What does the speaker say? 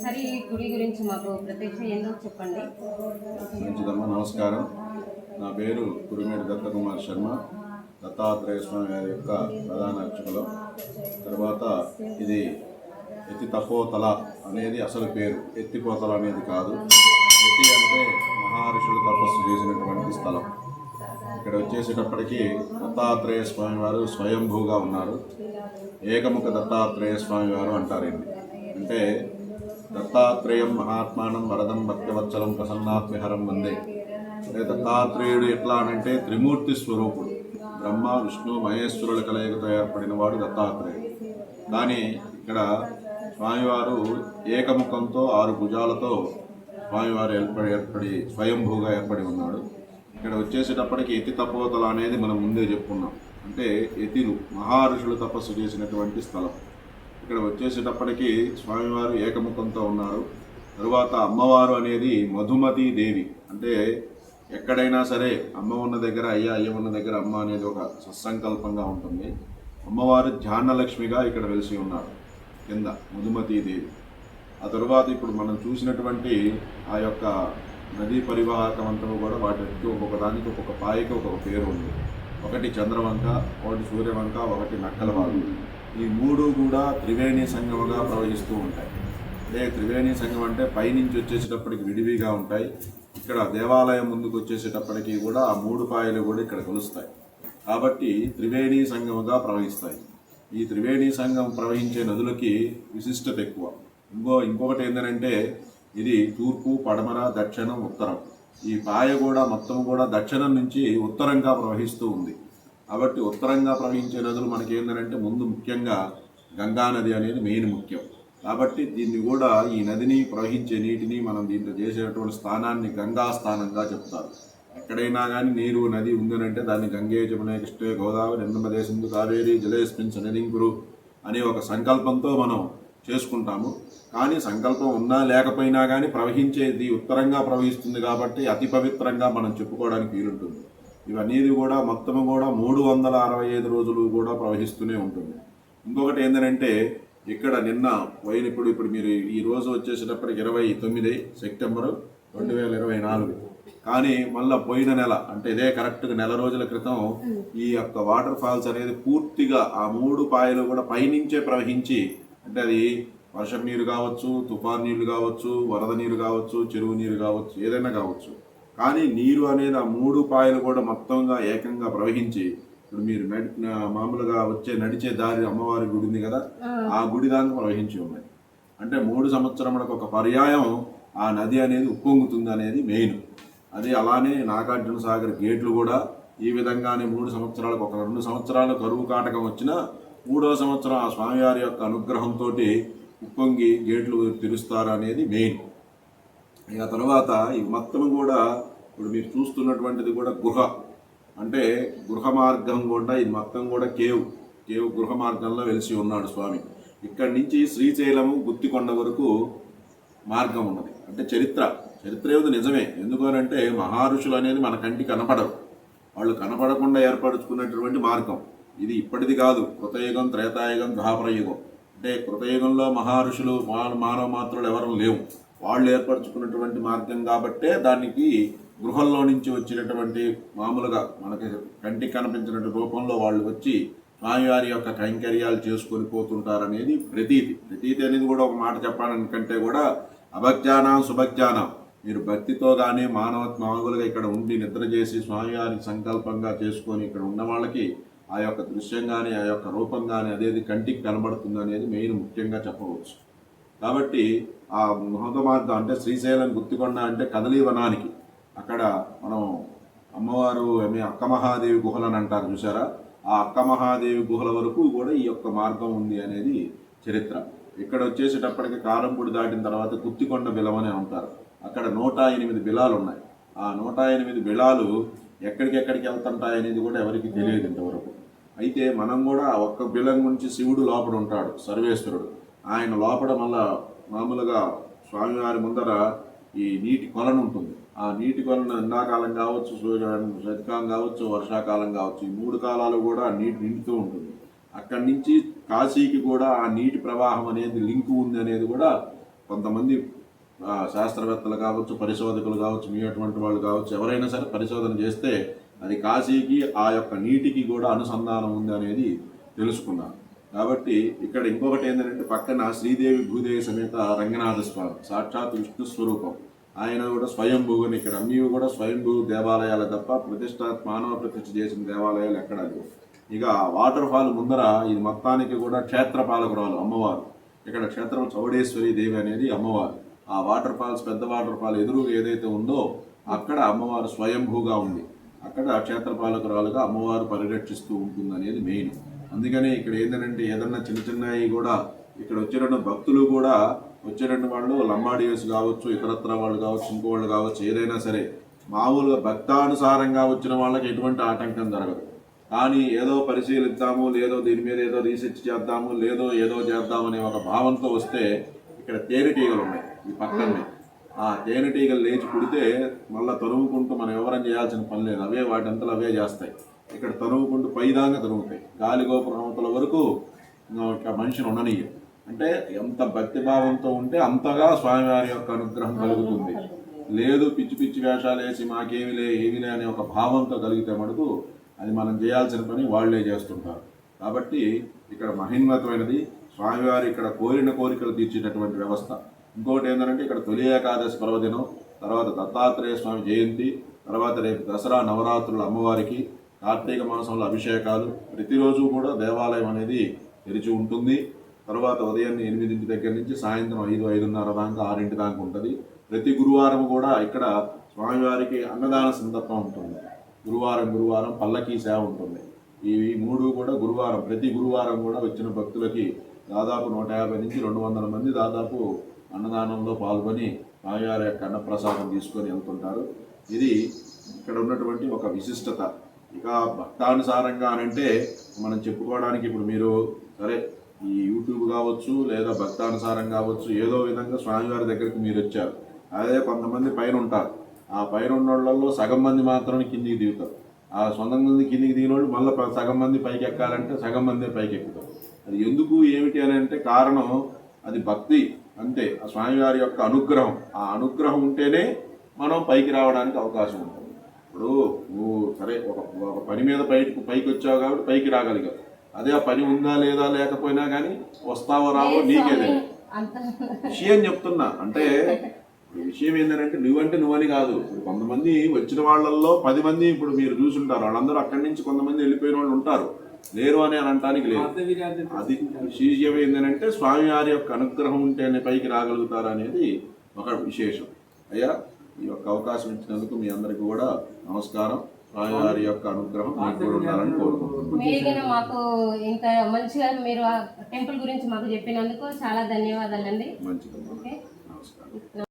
గుడి గురించి మాకు ప్రత్యక్ష ఏందో చెప్పండి? మంచిదమ్మా నమస్కారం. నా పేరు గురుమేడు దత్తకుమార్ శర్మ. దత్తాత్రేయ స్వామి గారి యొక్క ప్రధాన అర్చకులు. తర్వాత ఇది ఎత్తి తపోతల అనేది అసలు పేరు. ఎత్తిపోతల అనేది కాదు. ఎత్తి అంటే మహర్షులు తపస్సు చేసినటువంటి స్థలం. ఇక్కడ వచ్చేసేటప్పటికీ దత్తాత్రేయ స్వామి వారు స్వయంభూగా ఉన్నారు. ఏకముఖ దత్తాత్రేయ స్వామి వారు అంటారు అంటే దత్తాత్రేయం మహాత్మానం వరదం భక్తవత్సలం ప్రసన్నాత్మహరం వందే. అంటే దత్తాత్రేయుడు ఎట్లా అనంటే త్రిమూర్తి స్వరూపుడు. బ్రహ్మ విష్ణు మహేశ్వరుల కలయికతో ఏర్పడిన వాడు దత్తాత్రేయుడు. కానీ ఇక్కడ స్వామివారు ఏకముఖంతో ఆరు భుజాలతో స్వామివారు ఏర్పడి ఏర్పడి స్వయంభూగా ఏర్పడి ఉన్నాడు. ఇక్కడ వచ్చేసేటప్పటికి ఎతి తపోతల అనేది మనం ముందే చెప్పుకున్నాం. అంటే ఎతిలు మహర్షులు తపస్సు చేసినటువంటి స్థలం. ఇక్కడ వచ్చేసేటప్పటికీ స్వామివారు ఏకముఖంతో ఉన్నారు. తరువాత అమ్మవారు అనేది మధుమతి దేవి. అంటే ఎక్కడైనా సరే అమ్మ ఉన్న దగ్గర అయ్యా అయ్య ఉన్న దగ్గర అమ్మ అనేది ఒక సత్సంకల్పంగా ఉంటుంది. అమ్మవారు ధ్యానలక్ష్మిగా ఇక్కడ వెలిసి ఉన్నారు. కింద మధుమతి దేవి. ఆ తరువాత ఇప్పుడు మనం చూసినటువంటి ఆ యొక్క నదీ పరివాహకం అంతా కూడా వాటికి ఒక్కొక్క దానికి ఒక్కొక్క పాయకి ఒక్కొక్క పేరు ఉంది. ఒకటి చంద్రవంక ఒకటి సూర్యవంక ఒకటి నక్కలవాగు. ఈ మూడు కూడా త్రివేణి సంగమగా ప్రవహిస్తూ ఉంటాయి. అదే త్రివేణి సంఘం అంటే పైనుంచి వచ్చేసేటప్పటికి విడివిగా ఉంటాయి. ఇక్కడ దేవాలయం ముందుకు వచ్చేసేటప్పటికి కూడా ఆ మూడు పాయలు కూడా ఇక్కడ కలుస్తాయి. కాబట్టి త్రివేణి సంఘముగా ప్రవహిస్తాయి. ఈ త్రివేణి సంఘం ప్రవహించే నదులకి విశిష్టత ఎక్కువ. ఇంకో ఇంకొకటి ఏంటంటే ఇది తూర్పు పడమర దక్షిణం ఉత్తరం. ఈ పాయ కూడా మొత్తం కూడా దక్షిణం నుంచి ఉత్తరంగా ప్రవహిస్తూ ఉంది. కాబట్టి ఉత్తరంగా ప్రవహించే నదులు మనకేందనంటే ముందు ముఖ్యంగా గంగా నది అనేది మెయిన్ ముఖ్యం. కాబట్టి దీన్ని కూడా ఈ నదిని ప్రవహించే నీటిని మనం దీంట్లో చేసేటువంటి స్థానాన్ని గంగా స్థానంగా చెప్తారు. ఎక్కడైనా కానీ నీరు నది ఉందనంటే దాన్ని గంగే జమునే కృష్ణే గోదావరి నిన్నమదేశందు కావేరి జలేస్మిన్ సనదింకురు అనే ఒక సంకల్పంతో మనం చేసుకుంటాము. కానీ సంకల్పం ఉన్నా లేకపోయినా కానీ ప్రవహించేది ఉత్తరంగా ప్రవహిస్తుంది కాబట్టి అతి పవిత్రంగా మనం చెప్పుకోవడానికి వీలుంటుంది. ఇవన్నీ కూడా మొత్తము కూడా మూడు వందల అరవై ఐదు రోజులు కూడా ప్రవహిస్తూనే ఉంటుంది. ఇంకొకటి ఏంటంటే ఇక్కడ నిన్న పోయిన ఇప్పుడు ఇప్పుడు మీరు ఈ రోజు వచ్చేసేటప్పటికి ఇరవై తొమ్మిది సెప్టెంబరు రెండు వేల ఇరవై నాలుగు. కానీ మళ్ళీ పోయిన నెల అంటే ఇదే కరెక్ట్గా నెల రోజుల క్రితం ఈ యొక్క వాటర్ ఫాల్స్ అనేది పూర్తిగా ఆ మూడు పాయలు కూడా పైనుంచే ప్రవహించి అంటే అది వర్షం నీరు కావచ్చు తుఫాన్ నీళ్ళు కావచ్చు వరద నీరు కావచ్చు చెరువు నీరు కావచ్చు ఏదైనా కావచ్చు. కానీ నీరు అనేది ఆ మూడు పాయలు కూడా మొత్తంగా ఏకంగా ప్రవహించి ఇప్పుడు మీరు మామూలుగా వచ్చే నడిచే దారి అమ్మవారి గుడి ఉంది కదా ఆ. గుడి దాకా ప్రవహించి ఉన్నాయి. అంటే మూడు సంవత్సరములకు ఒక పర్యాయం ఆ నది అనేది ఉప్పొంగుతుంది అనేది మెయిన్. అది అలానే నాగార్జున సాగర్ గేట్లు కూడా ఈ విధంగానే మూడు సంవత్సరాలకు ఒక రెండు సంవత్సరాలు కరువు కాటకం వచ్చినా మూడవ సంవత్సరం ఆ స్వామివారి యొక్క అనుగ్రహంతో ఉప్పొంగి గేట్లు తెరుస్తారు అనేది మెయిన్. ఇక తర్వాత ఈ మొత్తం కూడా ఇప్పుడు మీరు చూస్తున్నటువంటిది కూడా గృహ. అంటే గృహ మార్గం కూడా ఇది మొత్తం కూడా కేవ్ కేవ్ గృహ మార్గంలో వెలిసి ఉన్నాడు స్వామి. ఇక్కడి నుంచి శ్రీశైలము గుత్తికొండ వరకు మార్గం ఉన్నది. అంటే చరిత్ర చరిత్ర ఏది నిజమే. ఎందుకనంటే మహర్షులు అనేది మన కంటి కనపడరు. వాళ్ళు కనపడకుండా ఏర్పరచుకున్నటువంటి మార్గం. ఇది ఇప్పటిది కాదు. కృతయుగం త్రేతాయుగం ద్వాపరయుగం. అంటే కృతయుగంలో మహర్షులు మానవ మానవ మాత్రులు ఎవరూ లేవు. వాళ్ళు ఏర్పరచుకున్నటువంటి మార్గం కాబట్టే దానికి గృహంలో నుంచి వచ్చినటువంటి మామూలుగా మనకి కంటికి కనిపించినటువంటి రూపంలో వాళ్ళు వచ్చి స్వామివారి యొక్క కైంకర్యాలు చేసుకొని పోతుంటారనేది ప్రతీతి. ప్రతీతి అనేది కూడా ఒక మాట చెప్పాలనుకంటే కూడా అభజ్ఞానం సుభజ్ఞానం మీరు భక్తితో కానీ మానవ మామూలుగా ఇక్కడ ఉండి నిద్ర చేసి స్వామివారిని సంకల్పంగా చేసుకొని ఇక్కడ ఉన్న వాళ్ళకి ఆ యొక్క దృశ్యం కానీ ఆ యొక్క రూపం కానీ అదేది కంటికి కనబడుతుంది అనేది మెయిన్ ముఖ్యంగా చెప్పవచ్చు. కాబట్టి ఆ మహోద మార్గం అంటే శ్రీశైలం గుత్తికొండ అంటే కదలీ వనానికి అక్కడ మనం అమ్మవారు ఏమి అక్క మహాదేవి గుహలు అని అంటారు చూసారా ఆ అక్క మహాదేవి గుహల వరకు కూడా ఈ యొక్క మార్గం ఉంది అనేది చరిత్ర. ఇక్కడ వచ్చేసేటప్పటికి కారంపూడి దాటిన తర్వాత గుత్తికొండ బిలం అని అంటారు. అక్కడ నూట ఎనిమిది బిలాలు ఉన్నాయి ఆ నూట ఎనిమిది బిలాలు ఎక్కడికెక్కడికి వెళ్తుంటాయి అనేది కూడా ఎవరికి తెలియదు ఇంతవరకు. అయితే మనం కూడా ఒక్క బిలం నుంచి శివుడు లోపల ఉంటాడు సర్వేశ్వరుడు. ఆయన లోపల మళ్ళా మామూలుగా స్వామివారి ముందర ఈ నీటి కొలను ఉంటుంది. ఆ నీటి కొలను ఎండాకాలం కావచ్చు సూర్య శతకాలం కావచ్చు వర్షాకాలం కావచ్చు ఈ మూడు కాలాలు కూడా నీటి నిండుతూ ఉంటుంది. అక్కడి నుంచి కాశీకి కూడా ఆ నీటి ప్రవాహం అనేది లింకు ఉంది అనేది కూడా కొంతమంది శాస్త్రవేత్తలు కావచ్చు పరిశోధకులు కావచ్చు మీ అటువంటి వాళ్ళు కావచ్చు ఎవరైనా సరే పరిశోధన చేస్తే అది కాశీకి ఆ యొక్క నీటికి కూడా అనుసంధానం ఉంది అనేది తెలుసుకున్నాను కాబట్టి ఇక్కడ ఇంకొకటి ఏంటంటే పక్కన శ్రీదేవి భూదేవి సమేత రంగనాథ స్వామి సాక్షాత్ విష్ణు స్వరూపం. ఆయన కూడా స్వయంభూని ఇక్కడ. అన్నీ కూడా స్వయంభూ దేవాలయాలు తప్ప ప్రతిష్ట మానవ ప్రతిష్ఠ చేసిన దేవాలయాలు ఎక్కడ లేవు. ఇక వాటర్ ఫాల్ ముందర ఇది మొత్తానికి కూడా క్షేత్ర పాలకురాలు అమ్మవారు. ఇక్కడ క్షేత్రం చౌడేశ్వరి దేవి అనేది అమ్మవారు. ఆ వాటర్ ఫాల్స్ పెద్ద వాటర్ ఫాల్ ఎదురుగా ఏదైతే ఉందో అక్కడ అమ్మవారు స్వయంభూగా ఉంది అక్కడ క్షేత్ర పాలకురాలుగా అమ్మవారు పరిరక్షిస్తూ ఉంటుంది అనేది మెయిన్. అందుకని ఇక్కడ ఏంటంటే ఏదన్నా చిన్న చిన్నవి కూడా ఇక్కడ వచ్చినటువంటి భక్తులు కూడా వచ్చినటువంటి వాళ్ళు లంబాడియస్ కావచ్చు ఇతరత్ర వాళ్ళు కావచ్చు ఇంకో వాళ్ళు కావచ్చు ఏదైనా సరే మామూలుగా భక్తానుసారంగా వచ్చిన వాళ్ళకి ఎటువంటి ఆటంకం జరగదు. కానీ ఏదో పరిశీలిద్దాము లేదో దీని మీద ఏదో రీసెర్చ్ చేద్దాము లేదో ఏదో చేద్దామనే ఒక భావంతో వస్తే ఇక్కడ తేనెటీగలు ఉన్నాయి ఈ పక్కనే. ఆ తేనెటీగలు లేచి కుడితే మళ్ళీ తరుముకుంటూ మనం ఎవరం చేయాల్సిన పని లేదు. అవే వాటంతలు అవే చేస్తాయి. ఇక్కడ తరుముకుంటూ పైదాకా తరుగుతాయి గాలి గోపురం అవతల వరకు మనిషిని ఉండనీయం అంటే ఎంత భక్తిభావంతో ఉంటే అంతగా స్వామివారి యొక్క అనుగ్రహం కలుగుతుంది. లేదు పిచ్చి పిచ్చి వేషాలు వేసి మాకేమిలే ఏమిలే అనే ఒక భావంతో కలిగితే మటుకు అది మనం చేయాల్సిన పని వాళ్ళే చేస్తుంటారు. కాబట్టి ఇక్కడ మహిన్వతమైనది స్వామివారి ఇక్కడ కోరిన కోరికలు తీర్చేటటువంటి వ్యవస్థ. ఇంకోటి ఏంటంటే ఇక్కడ తొలి ఏకాదశి పర్వదినం తర్వాత దత్తాత్రేయ స్వామి జయంతి తర్వాత రేపు దసరా నవరాత్రుల అమ్మవారికి కార్తీక మాసంలో అభిషేకాలు. ప్రతిరోజు కూడా దేవాలయం అనేది తెరిచి ఉంటుంది. తర్వాత ఉదయాన్నే ఎనిమిదింటి దగ్గర నుంచి సాయంత్రం ఐదు ఐదున్నర దాకా ఆరింటి దాకా ఉంటుంది. ప్రతి గురువారం కూడా ఇక్కడ స్వామివారికి అన్నదాన సందర్భం ఉంటుంది. గురువారం గురువారం పల్లకీ సేవ ఉంటుంది. ఇవి మూడు కూడా గురువారం ప్రతి గురువారం కూడా వచ్చిన భక్తులకి దాదాపు నూట యాభై నుంచి రెండు వందల మంది దాదాపు అన్నదానంలో పాల్గొని స్వామివారి యొక్క అన్నప్రసాదం తీసుకొని వెళ్తుంటారు. ఇది ఇక్కడ ఉన్నటువంటి ఒక విశిష్టత. ఇక భక్తానుసారంగా అని అంటే మనం చెప్పుకోవడానికి ఇప్పుడు మీరు సరే ఈ యూట్యూబ్ కావచ్చు లేదా భక్తానుసారం కావచ్చు ఏదో విధంగా స్వామివారి దగ్గరికి మీరు వచ్చారు. అదే కొంతమంది పైన ఉంటారు. ఆ పైన ఉన్న వాళ్ళల్లో సగం మంది మాత్రమే కిందికి దిగుతారు. ఆ సొంతం మంది కిందికి దిగిన వాళ్ళు మళ్ళీ సగం మంది పైకి ఎక్కాలంటే సగం మంది పైకి ఎక్కుతారు. అది ఎందుకు ఏమిటి అని అంటే కారణం అది భక్తి అంతే ఆ స్వామివారి యొక్క అనుగ్రహం. ఆ అనుగ్రహం ఉంటేనే మనం పైకి రావడానికి అవకాశం ఉంటుంది. ఇప్పుడు నువ్వు ఒక ఒక పని మీద పైకి పైకి వచ్చావు కాబట్టి పైకి రాగలిగావు. అదే ఆ పని ఉందా లేదా లేకపోయినా కానీ వస్తావో రావో నీకే తెలియదు అంత విషయం చెప్తున్నా. అంటే విషయం ఏంటంటే నువ్వంటే నువ్వని కాదు. ఇప్పుడు కొంతమంది వచ్చిన వాళ్ళల్లో పది మంది ఇప్పుడు మీరు చూసుంటారు. వాళ్ళందరూ అక్కడి నుంచి కొంతమంది వెళ్ళిపోయిన వాళ్ళు ఉంటారు. లేరు అని అని అనటానికి లేదు. అది విశేషం ఏంటంటే స్వామివారి యొక్క అనుగ్రహం ఉంటేనే పైకి రాగలుగుతారు అనేది ఒక విశేషం. అయ్యా ఈ యొక్క అవకాశం ఇచ్చినందుకు మీ అందరికీ కూడా నమస్కారం. స్వామివారి యొక్క అనుగ్రహం మీకు కూడా ఉండాలని కోరుకుంటున్నాను మాకు ఇంత మంచిగా మీరు ఆ టెంపుల్ గురించి మాకు చెప్పినందుకు చాలా ధన్యవాదాలండి. నమస్కారం.